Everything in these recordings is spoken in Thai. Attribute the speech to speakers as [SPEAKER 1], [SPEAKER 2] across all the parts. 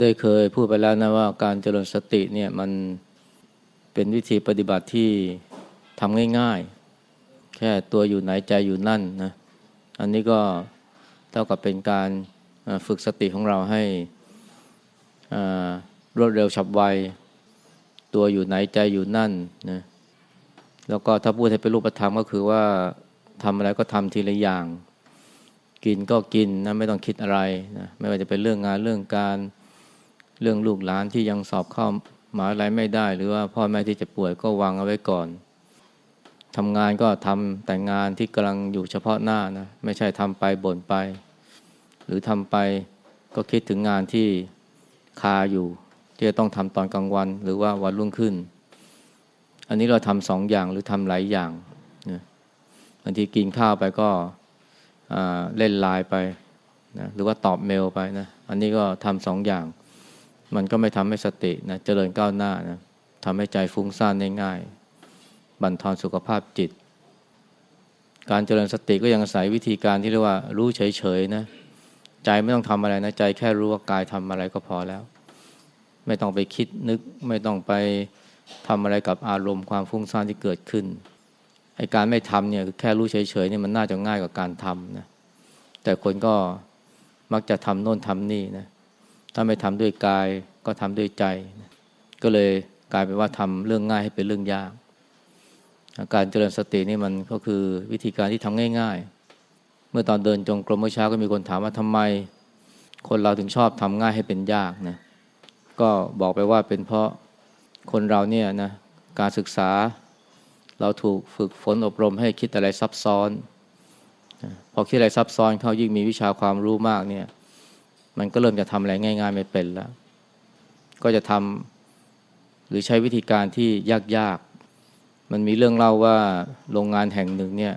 [SPEAKER 1] ได้เคยพูดไปแล้วนะว่าการเจริญสติเนี่ยมันเป็นวิธีปฏิบัติที่ทำง่ายๆ แค่ตัวอยู่ไหนใจอยู่นั่นนะอันนี้ก็เท่ากับเป็นการฝึกสติของเราให้รวดเร็วฉับไว ตัวอยู่ไหนใจอยู่นั่นนะแล้วก็ถ้าพูดให้เป็นรูปธรรมก็คือว่าทำอะไรก็ทำทีละอย่าง กินก็กินนะไม่ต้องคิดอะไรนะไม่ว่าจะเป็นเรื่องงานเรื่องการ เรื่องลูกหลานที่ยังสอบเข้าหมหาอะไรไม่ได้ หรือว่าพ่อแม่ที่จะป่วยก็วางเอาไว้ก่อนทำงานก็ทำแต่งานที่กำลังอยู่เฉพาะหน้านะไม่ใช่ทำไปบ่นไป หรือทำไปก็คิดถึงงานที่คาอยู่ ที่จะต้องทำตอนกลางวัน หรือว่าวันรุ่งขึ้น อันนี้เราทำสองอย่างหรือทำหลายอย่างนะบางทีกินข้าวไปก็เล่นไลน์ไปนะหรือว่าตอบเมลไปนะอันนี้ก็ทำสองอย่าง มันก็ไม่ทำให้สตินะเจริญก้าวหน้านะทำให้ใจฟุ้งซ่านง่ายๆบั่นทอนสุขภาพจิต การเจริญสติก็ยังอาศัยวิธีการที่เรียกว่า รู้เฉยๆนะใจไม่ต้องทำอะไรนะใจแค่รู้ว่ากายทำอะไรก็พอแล้ว ไม่ต้องไปคิดนึก ไม่ต้องไปทำอะไรกับอารมณ์ความฟุ้งซ่านที่เกิดขึ้นไอการไม่ทำเนี่ยแค่รู้เฉยๆเนี่ยมันน่าจะง่ายกว่าการทำนะแต่คนก็มักจะทำโน่นทำนี่นะ ถ้าไม่ทำด้วยกายก็ทำด้วยใจ ก็เลยกลายเป็นว่าทำเรื่องง่ายให้เป็นเรื่องยาก การเจริญสตินี่มันก็คือวิธีการที่ทำง่าย ๆ เมื่อตอนเดินจงกรมเมื่อเช้าก็มีคนถามว่าทำไม คนเราถึงชอบทำง่ายให้เป็นยากนะก็บอกไปว่าเป็นเพราะคนเราเนี่ยนะการศึกษาเราถูกฝึกฝนอบรมให้คิดอะไรซับซ้อน พอคิดอะไรซับซ้อนเขายิ่งมีวิชาความรู้มากเนี่ย มันก็เริ่มจะทำอะไรง่าย ๆ ไม่เป็นแล้ว ก็จะทำหรือใช้วิธีการที่ยากๆ มันมีเรื่องเล่าว่าโรงงานแห่งหนึ่งเนี่ย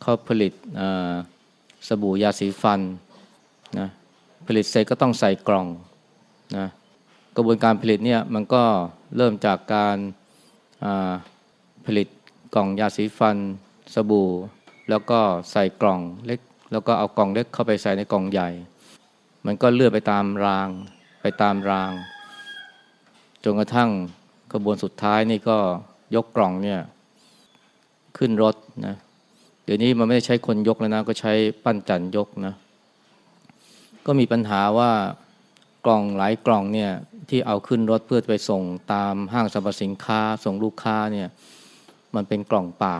[SPEAKER 1] เขาผลิตสบู่ยาสีฟันนะผลิตเสร็จก็ต้องใส่กล่องนะกระบวนการผลิตเนี่ยมันก็เริ่มจากการผลิตกล่องยาสีฟัน สบู่ แล้วก็ใส่กล่องเล็ก แล้วก็เอากล่องเล็กเข้าไปใส่ในกล่องใหญ่ มันก็เลื่อนไปตามราง ไปตามราง จนกระทั่งกระบวนสุดท้ายนี่ก็ยกกล่องเนี่ยขึ้นรถนะเดี๋ยวนี้มันไม่ได้ใช้คนยกแล้วนะ ก็ใช้ปั้นจันยกนะ ก็มีปัญหาว่ากล่องหลายกล่องเนี่ยที่เอาขึ้นรถเพื่อไปส่งตามห้างสรรพสินค้า ส่งลูกค้าเนี่ย มันเป็นกล่องเปล่า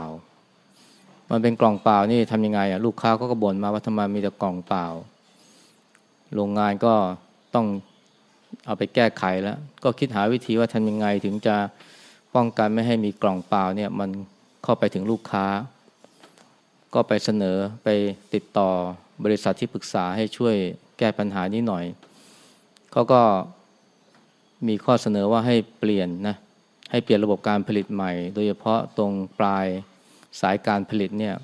[SPEAKER 1] มันเป็นกล่องเปล่านี่ทำยังไงอะลูกค้าก็กระบ่นมาว่าทำไมมีแต่กล่องเปล่า โรงงานก็ต้องเอาไปแก้ไขแล้ว ก็คิดหาวิธีว่าทำยังไงถึงจะป้องกันไม่ให้มีกล่องเปล่าเนี่ยมันเข้าไปถึงลูกค้า ก็ไปเสนอไปติดต่อบริษัทที่ปรึกษาให้ช่วยแก้ปัญหานี้หน่อยเขาก็มีข้อเสนอว่าให้เปลี่ยนนะให้เปลี่ยนระบบการผลิตใหม่ โดยเฉพาะตรงปลายสายการผลิตเนี่ย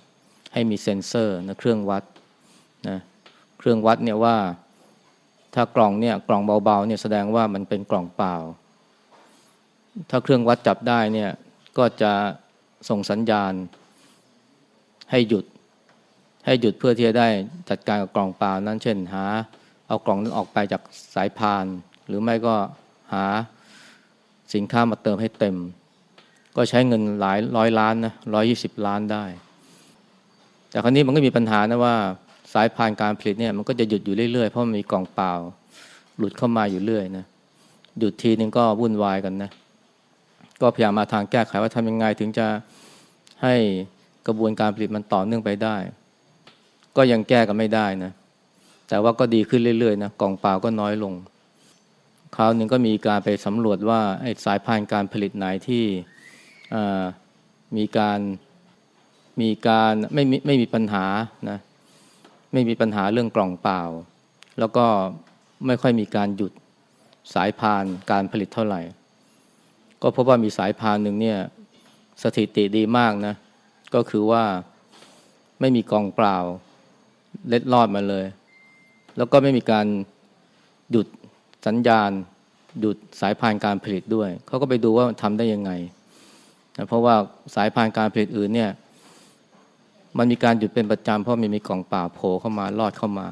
[SPEAKER 1] ให้มีเซ็นเซอร์นะเครื่องวัดนะเครื่องวัดเนี่ยว่า ถ้ากล่องเนี่ยกล่องเบาๆเนี่ยแสดงว่ามันเป็นกล่องเปล่า ถ้าเครื่องวัดจับได้เนี่ยก็จะส่งสัญญาณให้หยุด ให้หยุดเพื่อที่จะได้จัดการกับกล่องเปล่านั้น เช่นหา เอากล่องนั้นออกไปจากสายพาน หรือไม่ก็หาสินค้ามาเติมให้เต็ม ก็ใช้เงินหลายร้อยล้านนะร้อยี่สิบล้านได้ แต่คราวนี้มันก็มีปัญหานะว่า สายพานการผลิตเนี่ยมันก็จะหยุดอยู่เรื่อยๆ เพราะมันมีกล่องเปล่า หลุดเข้ามาอยู่เรื่อยนะหยุดทีนึงก็วุ่นวายกันนะ ก็พยายามมาทางแก้ไขว่าทำยังไงถึงจะให้กระบวนการผลิตมันต่อเนื่องไปได้ ก็ยังแก้กันไม่ได้นะ แต่ว่าก็ดีขึ้นเรื่อยๆนะกล่องเปล่าก็น้อยลงคราวหนึ่งก็มีการไปสำรวจว่าไอ้สายพานการผลิตไหนที่มีการมีการไม่มีไม่มีปัญหานะ ไม่มีปัญหาเรื่องกล่องเปล่า แล้วก็ไม่ค่อยมีการหยุดสายพานการผลิตเท่าไหร่ ก็พบว่ามีสายพานหนึ่งเนี่ยสถิติดีมากนะ ก็คือว่าไม่มีกล่องเปล่า เล็ดลอดมาเลย แล้วก็ไม่มีการหยุดสัญญาณ หยุดสายพานการผลิตด้วย เขาก็ไปดูว่าทำได้ยังไงนะเพราะว่าสายพานการผลิตอื่นเนี่ย มันมีการหยุดเป็นประจำเพราะมันมีกล่องเปล่าโผล่เข้ามาลอดเข้ามา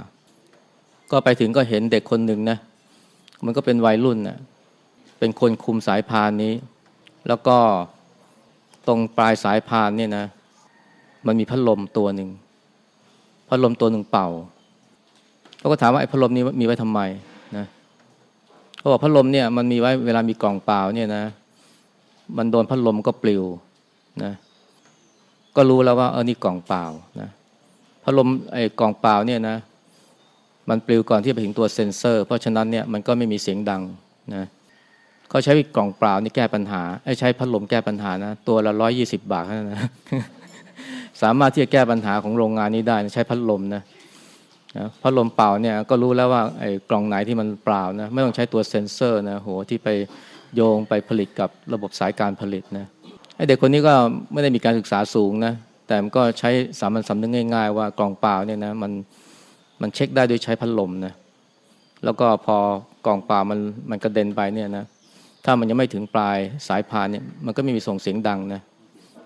[SPEAKER 1] ก็ไปถึงก็เห็นเด็กคนหนึ่งนะ มันก็เป็นวัยรุ่นน่ะเป็นคนคุมสายพานนี้ แล้วก็ตรงปลายสายพานเนี่ยนะ มันมีพัดลมตัวหนึ่งพัดลมตัวหนึ่งเป่าเขาก็ถามว่าไอ้พัดลมนี้มีไว้ทำไมนะเขาบอกพัดลมเนี่ยมันมีไว้เวลามีกล่องเปล่าเนี่ยนะ มันโดนพัดลมก็ปลิวนะ ก็รู้แล้วว่าเออนี่กล่องเปล่านะพัดลมไอ้กล่องเปล่าเนี่ยนะ มันปลิวก่อนที่จะไปถึงตัวเซ็นเซอร์ เพราะฉะนั้นเนี่ยมันก็ไม่มีเสียงดังนะเขาใช้กล่องเปล่านี่แก้ปัญหาไอ้ใช้พัดลมแก้ปัญหานะ ตัวละร้อยยี่สิบบาทเท่านั้นะสามารถที่จะแก้ปัญหาของโรงงานนี้ได้นะใช้พัดลมนะนะพัดลมเปล่าเนี่ยก็รู้แล้วว่าไอ้กล่องไหนที่มันเปล่านะไม่ต้องใช้ตัวเซ็นเซอร์นะโหที่ไปโยงไปผลิตกับระบบสายการผลิตนะ ไอ้เด็กคนนี้ก็ไม่ได้มีการศึกษาสูงนะ แต่มันก็ใช้สามัญสำนึกง่าย ๆ ว่ากล่องเปล่าเนี่ยนะมันมันเช็คได้โดยใช้พัดลมนะแล้วก็พอกล่องเปล่ามันมันกระเด็นไปเนี่ยนะถ้ามันยังไม่ถึงปลายสายพานเนี่ยมันก็ไม่มีส่งเสียงดังนะ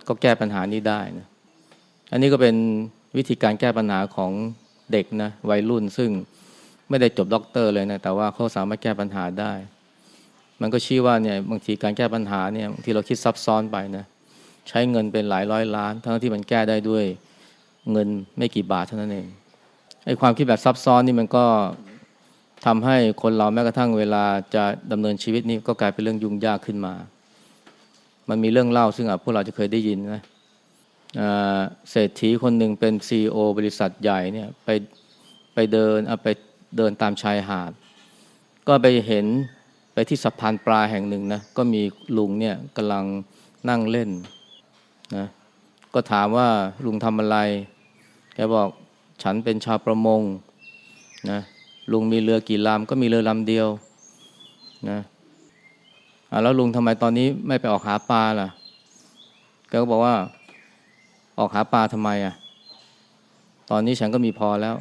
[SPEAKER 1] ก็แก้ปัญหานี้ได้นะอันนี้ก็เป็นวิธีการแก้ปัญหาของเด็กนะวัยรุ่นซึ่งไม่ได้จบด็อกเตอร์เลยนะแต่ว่าเขาสามารถแก้ปัญหาได้ มันก็ชี้ว่าเนี่ยบางทีการแก้ปัญหาเนี่ยบางทีเราคิดซับซ้อนไปนะใช้เงินเป็นหลายร้อยล้าน ทั้งที่มันแก้ได้ด้วยเงินไม่กี่บาทเท่านั้นเองไอ้ความคิดแบบซับซ้อนนี่มันก็ทำให้คนเราแม้กระทั่งเวลาจะดำเนินชีวิตนี้ก็กลายเป็นเรื่องยุ่งยากขึ้นมา มันมีเรื่องเล่าซึ่งอาจพวกเราจะเคยได้ยินนะเศรษฐีคนหนึ่งเป็นซีอบริษัทใหญ่เนี่ยไปไปเดินเอาไปเดินตามชายหาด ก็ไปเห็น ไปที่สะพานปลาแห่งหนึ่งนะก็มีลุงเนี่ยกำลังนั่งเล่นนะก็ถามว่าลุงทำอะไร แกบอกฉันเป็นชาวประมงนะลุงมีเรือกี่ลำก็มีเรือลำเดียวนะแล้วลุงทำไมตอนนี้ไม่ไปออกหาปลาล่ะแกก็บอกว่าออกหาปลาทำไมอะ ตอนนี้ฉันก็มีพอแล้ว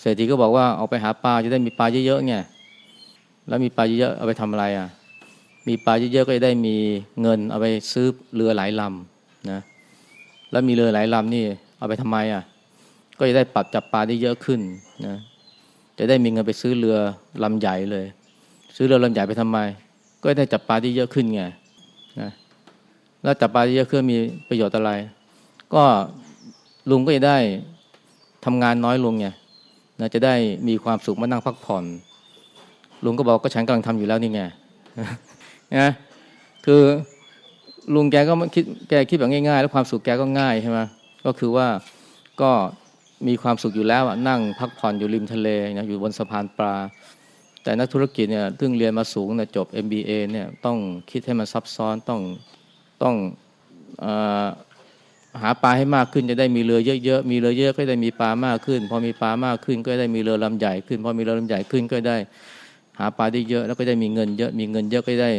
[SPEAKER 1] เศรษฐีก็บอกว่าออกไปหาปลาจะได้มีปลาเยอะๆไง แล้วมีปลาเยอะๆเอาไปทำอะไรอะ มีปลาเยอะๆก็จะได้มีเงินเอาไปซื้อเรือหลายลำนะ แล้วมีเรือหลายลำนี่เอาไปทำไมอะ ก็จะได้ปรับจับปลาได้เยอะขึ้นนะ จะได้มีเงินไปซื้อเรือลำใหญ่เลย ซื้อเรือลำใหญ่ไปทำไม ก็ได้จับปลาได้เยอะขึ้นไงนะ แล้วจับปลาได้เยอะขึ้นมีประโยชน์อะไร ก็ลุงก็จะได้ทำงานน้อยลงไงนะจะได้มีความสุขมานั่งพักผ่อน ลุงก็บอกก็ฉันกำลังทำอยู่แล้วนี่ไงนะคือลุงแกก็คิดแกคิดแบบง่ายๆ แล้วความสุขแกก็ง่ายใช่ไหมก็คือว่าก็มีความสุขอยู่แล้วนั่งพักผ่อนอยู่ริมทะเลนะอยู่บนสะพานปลา แต่นักธุรกิจเนี่ยซึ่งเรียนมาสูงนะจบ MBA เนี่ยต้องคิดให้มันซับซ้อนต้องต้องอหาปลาให้มากขึ้นจะได้มีเรือเยอะๆ มีเรือเยอะก็ได้มีปลามากขึ้น พอมีปลามากขึ้นก็ได้มีเรือลำใหญ่ขึ้น พอมีเรือลำใหญ่ขึ้นก็ได้ หาปลาได้เยอะแล้วก็ได้มีเงินเยอะ มีเงินเยอะก็ได้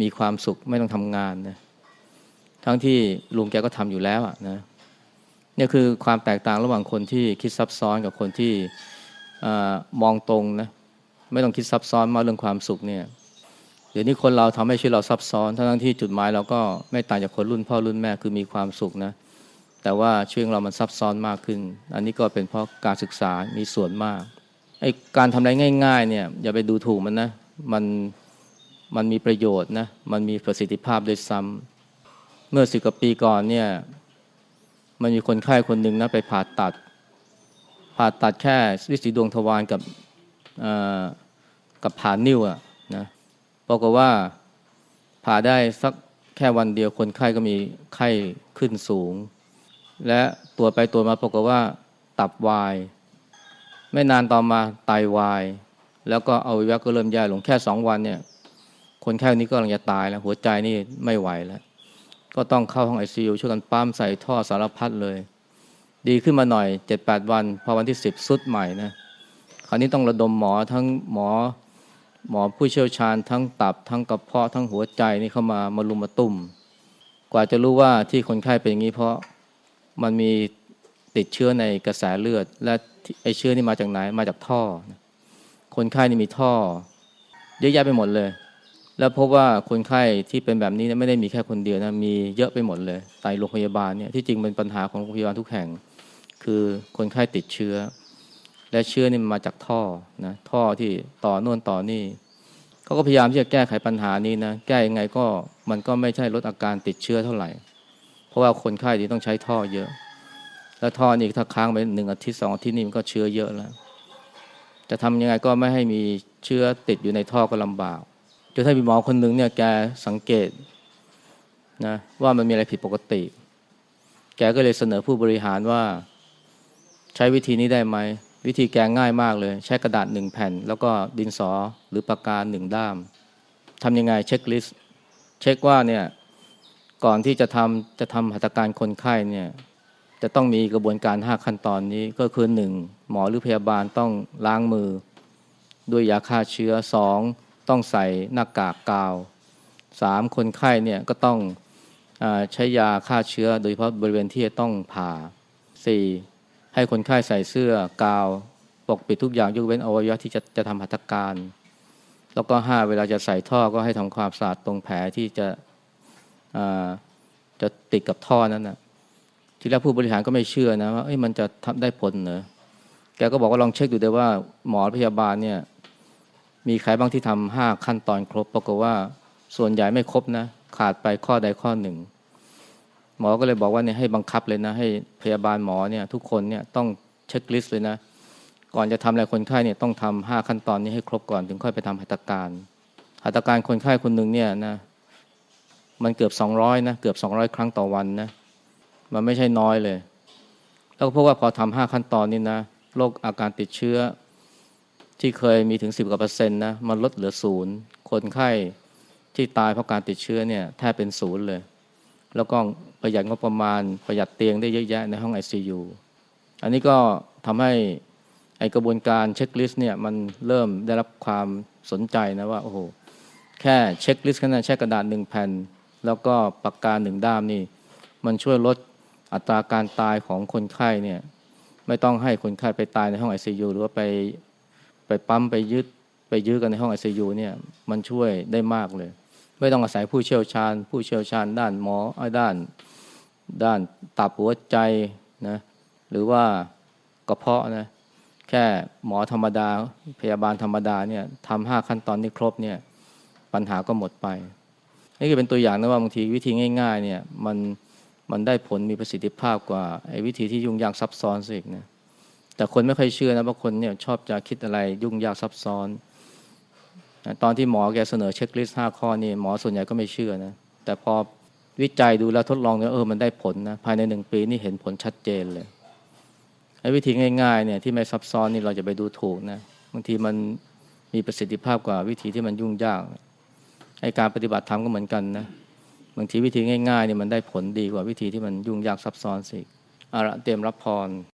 [SPEAKER 1] มีความสุขไม่ต้องทำงานนะทั้งที่ลุงแกก็ทำอยู่แล้วอะนะนี่คือความแตกต่างระหว่างคนที่คิดซับซ้อนกับคนที่อมองตรงนะไม่ต้องคิดซับซ้อนมาเรื่องความสุขเนี่ยเดี๋ยวนี้คนเราทำให้ชีวิตเราซับซ้อนทั้งที่จุดหมายเราก็ไม่ต่างจากคนรุ่นพ่อรุ่นแม่คือมีความสุขนะ แต่ว่าชีวิตเรามันซับซ้อนมากขึ้น อันนี้ก็เป็นเพราะการศึกษามีส่วนมาก ไอ้การทำอะไรง่าย ๆ เนี่ย อย่าไปดูถูกมันนะ มันมันมีประโยชน์นะ มันมีประสิทธิภาพด้วยซ้ำเมื่อสิบกว่าปีก่อนเนี่ย มันมีคนไข้คนหนึ่งนะไปผ่าตัด ผ่าตัดแค่วิสีดวงทวารกับกับผ่านิ้วอะนะปรากว่าผ่าได้สักแค่วันเดียวคนไข้ก็มีไข้ขึ้นสูง และตัวไปตัวมาปรากฏว่าตับวาย ไม่นานต่อมาไตาวาย แล้วก็เอาวิวะก็เริ่มแย่ลงแค่สองวันเนี่ย คนไข้นี้ก็กำลังจะตายแล้วหัวใจนี่ไม่ไหวแล้ว ก็ต้องเข้าห้องไอซียูช่วยกันปั๊มใส่ท่อสารพัดเลย ดีขึ้นมาหน่อยเจ็ดแปดวัน พอวันที่สิบสุดใหม่นะคราวนี้ต้องระดมหมอทั้งหมอ หมอผู้เชี่ยวชาญทั้งตับทั้งกระเพาะทั้งหัวใจนี่เข้ามามารุมมาตุ่ม กว่าจะรู้ว่าที่คนไข้เป็นอย่างนี้เพราะมันมีติดเชื้อในกระแสเลือดและ ไอเชื้อนี่มาจากไหนมาจากท่อ คนไข้นี่มีท่อ เยอะแยะไปหมดเลย แล้วพบว่าคนไข้ที่เป็นแบบนี้ไม่ได้มีแค่คนเดียวนะมีเยอะไปหมดเลยไตโรงพยาบาลเนี่ยที่จริงเป็นปัญหาของโรงพยาบาลทุกแห่ง คือคนไข้ติดเชื้อ และเชื้อนี่มันมาจากท่อนะท่อที่ต่อโน่นต่อนี่เขาก็พยายามที่จะแก้ไขปัญหานี้นะ แก้ยังไงก็มันก็ไม่ใช่ลดอาการติดเชื้อเท่าไหร่ เพราะว่าคนไข้ที่ต้องใช้ท่อเยอะ แล้วท่อนี่ถ้าค้างไปหนึ่งอาทิตย์สองอาทิตย์นี่มันก็เชื้อเยอะแล้ว จะทำยังไงก็ไม่ให้มีเชื้อติดอยู่ในท่อก็ลำบากจนถ้ามีหมอคนหนึ่งเนี่ยแกสังเกตนะว่ามันมีอะไรผิดปกติ แกก็เลยเสนอผู้บริหารว่าใช้วิธีนี้ได้ไหม วิธีแกง่ายมากเลย ใช้กระดาษหนึ่งแผ่น แล้วก็ดินสอหรือปากกาหนึ่งด้ามทำยังไงเช็คลิสต์เช็คว่าเนี่ยก่อนที่จะทำจะทำหัตถการคนไข้เนี่ย จะต้องมีกระบวนการ 5 ขั้นตอนนี้ก็คือ 1. หมอหรือพยาบาลต้องล้างมือ ด้วยยาฆ่าเชื้อ 2. ต้องใส่หน้ากากกาว 3. คนไข้เนี่ยก็ต้องอใช้ยาฆ่าเชื้อ โดยเฉพาะบริเวณที่จะต้องผ่า 4. ให้คนไข้ใส่เสื้อกาว ปกปิดทุกอย่างยกเว้นอวัยวะที่จะจะทำหัตถการ แล้วก็ 5 เวลาจะใส่ท่อก็ให้ทำความสะอาดตรงแผลที่จะจะติดกับท่อนั้นนะ ทีแรกผู้บริหารก็ไม่เชื่อนะว่ามันจะทำได้ผลเหรอแกก็บอกว่าลองเช็คดูได้ว่าหมอพยาบาลเนี่ยมีใครบ้างที่ทำห้าขั้นตอนครบปรากฏว่าส่วนใหญ่ไม่ครบนะ ขาดไปข้อใดข้อหนึ่ง หมอก็เลยบอกว่าเนี่ยให้บังคับเลยนะ ให้พยาบาลหมอเนี่ยทุกคนเนี่ยต้องเช็คลิสต์เลยนะ ก่อนจะทำอะไรคนไข้เนี่ยต้องทำห้าขั้นตอนนี้ให้ครบก่อนถึงค่อยไปทำหัตถการหัตถการคนไข้คนหนึ่งเนี่ยนะมันเกือบสองร้อยนะเกือบสองร้อยครั้งต่อวันนะ มันไม่ใช่น้อยเลย แล้วก็พบว่าพอทำห้าขั้นตอนนี้นะโรคอาการติดเชื้อ ที่เคยมีถึงสิบกว่าเปอร์เซ็นต์นะมันลดเหลือศูนย์คนไข้ที่ตายเพราะการติดเชื้อเนี่ยแทบเป็นศูนย์เลย แล้วก็ประหยัดงบประมาณประหยัดเตียงได้เยอะแยะในห้อง ICU อันนี้ก็ทำให้ไอกระบวนการเช็คลิสต์เนี่ยมันเริ่มได้รับความสนใจนะว่าโอ้โหแค่เช็คลิสต์แค่นั้นใช้กระดาษหนึ่งแผ่น แล้วก็ปากกาหนึ่งด้ามนี่ มันช่วยลด อัตราการตายของคนไข้เนี่ยไม่ต้องให้คนไข้ไปตายในห้อง ICU หรือว่าไปไปปั๊มไปยึดไปยื้อกันในห้อง ICU เนี่ยมันช่วยได้มากเลย ไม่ต้องอาศัยผู้เชี่ยวชาญ ผู้เชี่ยวชาญด้านหมอเอ้ด้านด้านตับหัวใจนะหรือว่ากระเพาะนะแค่หมอธรรมดา พยาบาลธรรมดาเนี่ยทำห้าขั้นตอนนี้ครบเนี่ยปัญหาก็หมดไป นี่ก็เป็นตัวอย่างนะว่าบางทีวิธีง่าย ๆ เนี่ยมัน มันได้ผลมีประสิทธิภาพกว่าไอ้วิธีที่ยุ่งยากซับซ้อนซะอีกนะแต่คนไม่ค่อยเชื่อนะบางคนเนี่ยชอบจะคิดอะไรยุ่งยากซับซ้อนนะตอนที่หมอแกเสนอเช็คลิสต์ห้าข้อนี่หมอส่วนใหญ่ก็ไม่เชื่อนะแต่พอวิจัยดูแล้วทดลองเนี่ยเออมันได้ผลนะภายในหนึ่งปีนี่เห็นผลชัดเจนเลยไอ้วิธีง่ายๆเนี่ยที่ไม่ซับซ้อนนี่เราจะไปดูถูกนะบางทีมันมีประสิทธิภาพกว่าวิธีที่มันยุ่งยากไอ้การปฏิบัติธรรมก็เหมือนกันนะ บางทีวิธีง่ายๆเนี่ยมันได้ผลดีกว่าวิธีที่มันยุ่งยากซับซ้อนสิอาระเตรียมรับพร